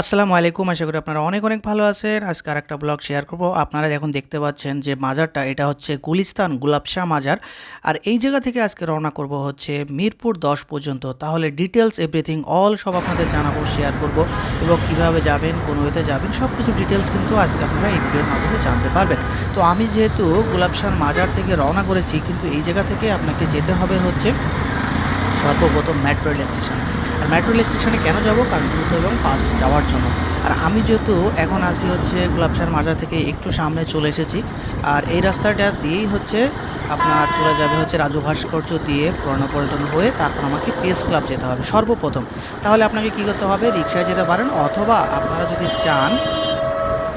আসসালামু আলাইকুম। আশা করি আপনারা অনেক অনেক ভালো আছেন। আজকে আর একটা ব্লগ শেয়ার করব। আপনারা এখন দেখতে পাচ্ছেন যে মাজারটা, এটা হচ্ছে গুলিস্তান গুলাবশাহ মাজার। আর এই জায়গা থেকে আজকে রওনা করব হচ্ছে মিরপুর দশ পর্যন্ত। তাহলে ডিটেলস এভরিথিং অল সব আপনাদের জানাব শেয়ার করব এবং কীভাবে যাবেন, কোন ওয়েতে যাবেন সব কিছু ডিটেলস কিন্তু আজকে আপনারা এই ভিডিওর মাধ্যমে জানতে পারবেন। তো আমি যেহেতু গুলাবশাহ মাজার থেকে রওনা করেছি, কিন্তু এই জায়গা থেকে আপনাকে যেতে হবে হচ্ছে সর্বপ্রথম metro rail station metro rail স্টেশনে কেন যাব? কারণ দ্রুত এবং ফাস্ট যাওয়ার জন্য। আর আমি যেহেতু এখন আসি হচ্ছে গোলাপসার মাজার থেকে একটু সামনে চলে এসেছি। আর এই রাস্তাটা দিয়েই হচ্ছে আপনার চলে যাবে হচ্ছে রাজু ভাস্কর্য দিয়ে প্রণপল্টন হয়ে তারপর আমাকে প্রেস ক্লাব যেতে হবে সর্বপ্রথম। তাহলে আপনাকে কী করতে হবে? রিক্সায় যেতে পারেন অথবা আপনারা যদি চান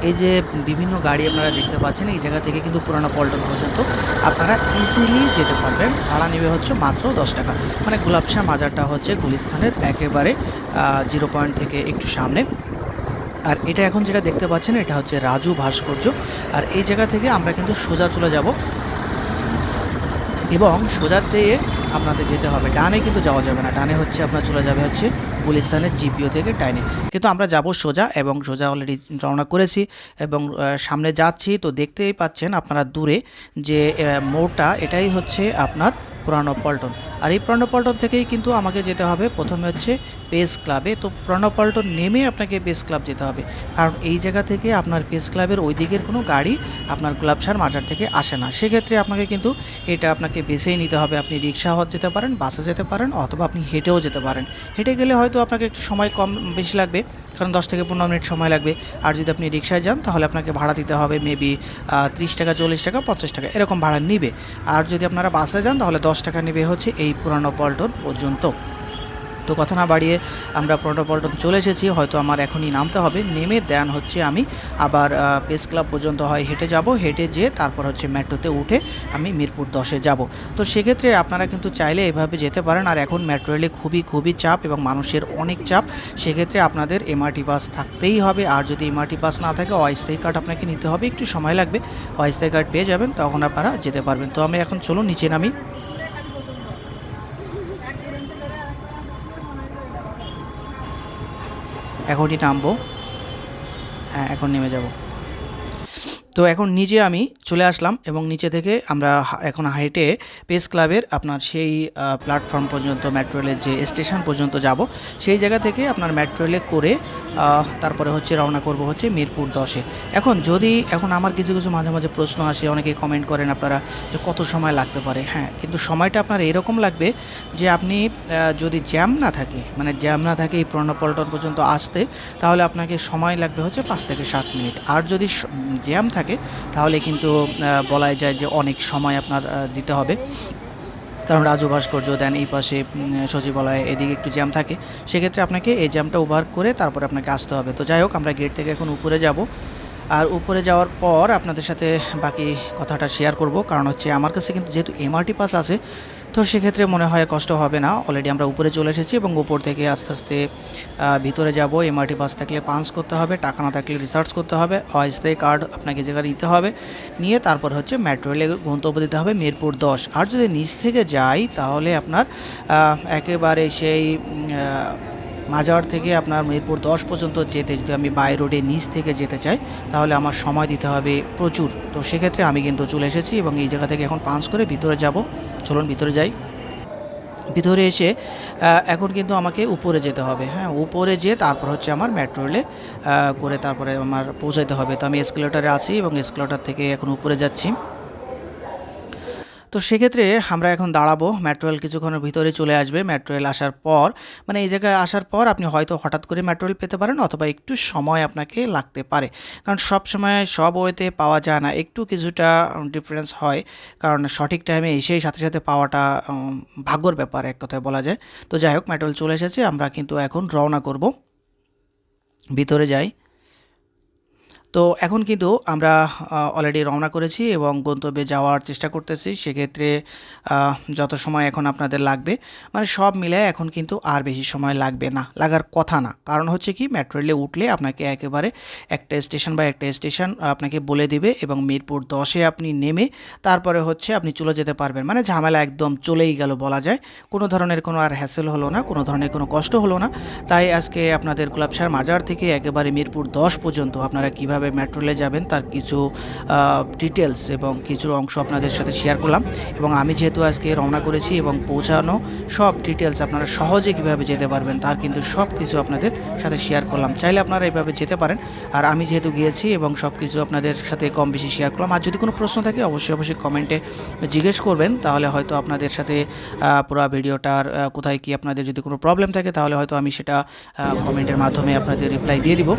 এই যে বিভিন্ন গাড়ি আপনারা দেখতে পাচ্ছেন, এই জায়গা থেকে কিন্তু পুরানো পল্টন পর্যন্ত আপনারা ইজিলি যেতে পারবেন। ভাড়া নেবে হচ্ছে মাত্র দশ টাকা। মানে গুলাবশাহ মাজারটা হচ্ছে গুলিস্থানের একেবারে জিরো পয়েন্ট থেকে একটু সামনে। আর এটা এখন যেটা দেখতে পাচ্ছেন, এটা হচ্ছে রাজু ভাস্কর্য। আর এই জায়গা থেকে আমরা কিন্তু সোজা চলে যাব। এবং সোজা দিয়ে আপনাদের যেতে হবে। ডানে কিন্তু যাওয়া যাবে না। ডানে হচ্ছে আপনার চলে যাবে হচ্ছে গুলিস্তানের জিপিও থেকে ডাইনে কিন্তু আমরা যাব সোজা এবং সোজা অলরেডি রওনা করেছি এবং সামনে যাচ্ছি। তো দেখতেই পাচ্ছেন আপনারা দূরে যে মোড়টা, এটাই হচ্ছে আপনার পুরানো পল্টন। আর এই পুরানো পল্টন থেকেই কিন্তু আমাকে যেতে হবে। প্রথমে হচ্ছে পেস ক্লাবে। তো পুরানো পল্টন নেমে আপনাকে পেস ক্লাব যেতে হবে। কারণ এই জায়গা থেকে আপনার পেস ক্লাবের ওই দিকের কোনো গাড়ি আপনার গুলাবসার মাজার থেকে আসে না। সেক্ষেত্রে আপনাকে কিন্তু এটা আপনাকে বেছেই নিতে হবে। আপনি রিক্সা যেতে পারেন, বাসে যেতে পারেন অথবা আপনি হেঁটেও যেতে পারেন। হেঁটে গেলে হয়তো আপনাকে একটু সময় কম বেশি লাগবে, কারণ দশ থেকে পনেরো মিনিট সময় লাগবে। আর যদি আপনি রিক্সায় যান, তাহলে আপনাকে ভাড়া দিতে হবে মেবি ত্রিশ টাকা, চল্লিশ টাকা, পঞ্চাশ টাকা, এরকম ভাড়া নিবে। আর যদি আপনারা বাসে যান, তাহলে দশ টাকা নেবে হচ্ছে এই পুরানো পল্টন পর্যন্ত। তো কথা না বাড়িয়ে আমরা পুরোনো পল্টন চলে এসেছি, হয়তো আমার এখনই নামতে হবে। নেমে দেন হচ্ছে আমি, আবার প্রেস ক্লাব পর্যন্ত হয় হেঁটে যাব, হেঁটে যেয়ে তারপর হচ্ছে মেট্রোতে উঠে আমি মিরপুর দশে যাব। তো সেক্ষেত্রে আপনারা কিন্তু চাইলে এভাবে যেতে পারেন, আর এখন মেট্রো রেলে খুবই খুবই চাপ এবং মানুষের অনেক চাপ। সেক্ষেত্রে আপনাদের এমআরটি বাস থাকতেই হবে, আর যদি এমআরটি বাস না থাকে, অস্থায়ী কার্ড আপনাকে নিতে হবে, একটু সময় লাগবে। অস্থায়ী কার্ড পেয়ে যাবেন, তখন আপনারা যেতে পারবেন। তো আমি এখন চলুন, নিচে নামি। এখনই নামবো? হ্যাঁ এখন নেমে যাব। তো এখন নিজে আমি চলে আসলাম এবং নিচে থেকে আমরা এখন হাইটে পেস ক্লাবের আপনার সেই প্ল্যাটফর্ম পর্যন্ত মেট্রো রেলের যে স্টেশন পর্যন্ত যাব। সেই জায়গা থেকে আপনার মেট্রো রেলে করে তারপরে হচ্ছে রওনা করব হচ্ছে মিরপুর দশে। এখন যদি, এখন আমার কিছু কিছু মাঝে মাঝে প্রশ্ন আসে, অনেকে কমেন্ট করেন আপনারা যে কত সময় লাগতে পারে? হ্যাঁ কিন্তু সময়টা আপনার এরকম লাগবে যে আপনি যদি জ্যাম না থাকে মানে জ্যাম না থাকে এই পুরনো পল্টন পর্যন্ত আসতে, তাহলে আপনাকে সময় লাগবে হচ্ছে পাঁচ থেকে সাত মিনিট। আর যদি জ্যাম থাকে, তাহলে কিন্তু বলাই যায় যে অনেক সময় আপনার দিতে হবে। কারণ রাজু ভাস্কর্য দেন এই পাশে সচিবালয় এদিকে একটু জ্যাম থাকে। সেক্ষেত্রে আপনাকে এই জ্যামটা ওভার করে তারপরে আপনাকে আসতে হবে। তো যাই হোক, আমরা গেট থেকে এখন উপরে যাব। আর উপরে যাওয়ার পর আপনাদের সাথে বাকি কথাটা শেয়ার করব। কারণ হচ্ছে আমার কাছে কিন্তু যেহেতু এমআরটি পাস আছে তো সেক্ষেত্রে মনে হয় কষ্ট হবে না। অলরেডি আমরা উপরে চলে এসেছি এবং উপর থেকে আস্তে আস্তে ভিতরে যাব। এমআরটি বাস থাকলে পাঞ্চ করতে হবে, টাকা না থাকলে রিসার্চ করতে হবে অস্থায়ী কার্ড আপনাকে জায়গায় নিতে হবে। নিয়ে তারপর হচ্ছে মেট্রো রেলে গন্তব্য দিতে হবে, মিরপুর দশ। আর যদি নিচ থেকে যাই, তাহলে আপনার একেবারে সেই মাজার থেকে আপনার মিরপুর দশ পর্যন্ত যেতে যদি আমি বাই রোডে নিচ থেকে যেতে চাই, তাহলে আমার সময় দিতে হবে প্রচুর। তো সেক্ষেত্রে আমি কিন্তু চলে এসেছি এবং এই জায়গা থেকে এখন পাঞ্চ করে ভিতরে যাব। চলুন ভিতরে যাই। ভিতরে এসে এখন কিন্তু আমাকে উপরে যেতে হবে। হ্যাঁ উপরে যেয়ে তারপর হচ্ছে আমার মেট্রো রেলে করে তারপরে আমার পৌঁছাইতে হবে। তো আমি এসকেলেটারে আছি এবং এসকেলেটার থেকে এখন উপরে যাচ্ছি। তো সেক্ষেত্রে আমরা এখন দাঁড়াবো মেট্রো রেল কিছুক্ষণের ভিতরে চলে আসবে। মেট্রো রেল আসার পর মানে এই জায়গায় আসার পর আপনি হয়তো হঠাৎ করে মেট্রো রেল পেতে পারেন অথবা একটু সময় আপনাকে লাগতে পারে। কারণ সব সময় সব ওয়েতে পাওয়া যায় না, একটু কিছুটা ডিফারেন্স হয়। কারণ সঠিক টাইমে এসেই সাথে সাথে পাওয়াটা ভাগ্যর ব্যাপার এক কথায় বলা যায়। তো যাই হোক মেট্রো রেল চলে এসেছে, আমরা কিন্তু এখন রওনা করব। ভিতরে যাই। তো এখন কিন্তু আমরা অলরেডি রওনা করেছি এবং গন্তব্যে যাওয়ার চেষ্টা করতেছি। সেক্ষেত্রে যত সময় এখন আপনাদের লাগবে মানে সব মিলে এখন কিন্তু আর বেশি সময় লাগবে না, লাগার কথা না। কারণ হচ্ছে কি মেট্রো রেলে উঠলে আপনাকে একেবারে একটা স্টেশন বা একটা স্টেশন আপনাকে বলে দিবে এবং মিরপুর দশে আপনি নেমে তারপরে হচ্ছে আপনি চলে যেতে পারবেন। মানে ঝামেলা একদম চলেই গেল বলা যায়। কোনো ধরনের কোনো আর হ্যাসেল হলো না, কোনো ধরনের কোনো কষ্ট হলো না। তাই আজকে আপনাদের গুলাবশার মাজার থেকে একেবারে মিরপুর দশ পর্যন্ত আপনারা কীভাবে মেট্রো রেলে যাবেন তার কিছু ডিটেলস এবং কিছু অংশ আপনাদের সাথে শেয়ার করলাম। এবং আমি যেহেতু আজকে রওনা করেছি এবং পৌঁছানো সব ডিটেলস আপনারা সহজে কীভাবে যেতে পারবেন তার কিন্তু সব কিছু আপনাদের সাথে শেয়ার করলাম। চাইলে আপনারা এইভাবে যেতে পারেন। আর আমি যেহেতু গিয়েছি এবং সব কিছু আপনাদের সাথে কম বেশি শেয়ার করলাম, আর যদি কোনো প্রশ্ন থাকে অবশ্যই অবশ্যই কমেন্টে জিজ্ঞেস করবেন, তাহলে হয়তো আপনাদের সাথে পুরো ভিডিওটার কোথায় কি আপনাদের যদি কোনো প্রবলেম থাকে, তাহলে হয়তো আমি সেটা কমেন্টের মাধ্যমে আপনাদের রিপ্লাই দিয়ে দিব।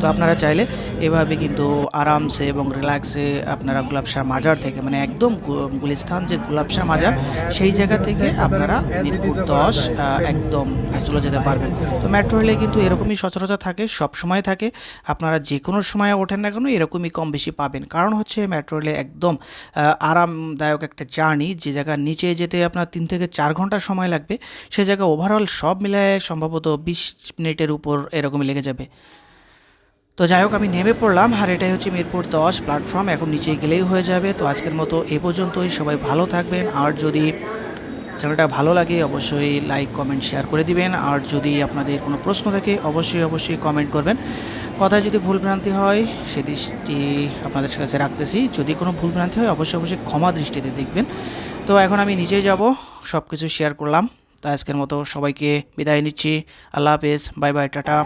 তো আপনারা চাইলে এভাবে কিন্তু আরামসে এবং রিল্যাক্সে আপনারা গুলাবশাহ মাজার থেকে মানে একদম গু- গুলিস্তান যে গুলাবশাহ মাজার, সেই জায়গা থেকে আপনারা মিরপুর দশ একদম চলে যেতে পারবেন। তো মেট্রো রেলে কিন্তু এরকমই সচরাচর থাকে, সব সময় থাকে। আপনারা যে কোনো সময় ওঠেন না কেন, এরকমই কম বেশি পাবেন। কারণ হচ্ছে মেট্রো রেলে একদম আরামদায়ক একটা জার্নি যে জায়গার নিচে যেতে আপনার তিন থেকে চার ঘণ্টা সময় লাগবে, সে জায়গা ওভারঅল সব মিলায় সম্ভবত বিশ মিনিটের উপর এরকমই লেগে যাবে। তো যাই হোক, আমি নেমে পড়লাম। আর এটাই হচ্ছে মিরপুর দশ প্ল্যাটফর্ম। এখন নিচে গেলেই হয়ে যাবে। তো আজকের মতো এ পর্যন্তই। সবাই ভালো থাকবেন। আর যদি চ্যানেলটা ভালো লাগে, অবশ্যই লাইক, কমেন্ট, শেয়ার করে দিবেন। আর যদি আপনাদের কোনো প্রশ্ন থাকে, অবশ্যই অবশ্যই কমেন্ট করবেন। কথায় যদি ভুলভ্রান্তি হয়, সে দৃষ্টি আপনাদের কাছে রাখতেছি। যদি কোনো ভুলভ্রান্তি হয়, অবশ্যই অবশ্যই ক্ষমা দৃষ্টিতে দেখবেন। তো এখন আমি নিজেই যাব। সব কিছু শেয়ার করলাম। তো আজকের মতো সবাইকে বিদায় নিচ্ছি। আল্লাহ হাফেজ। Bye bye, tata.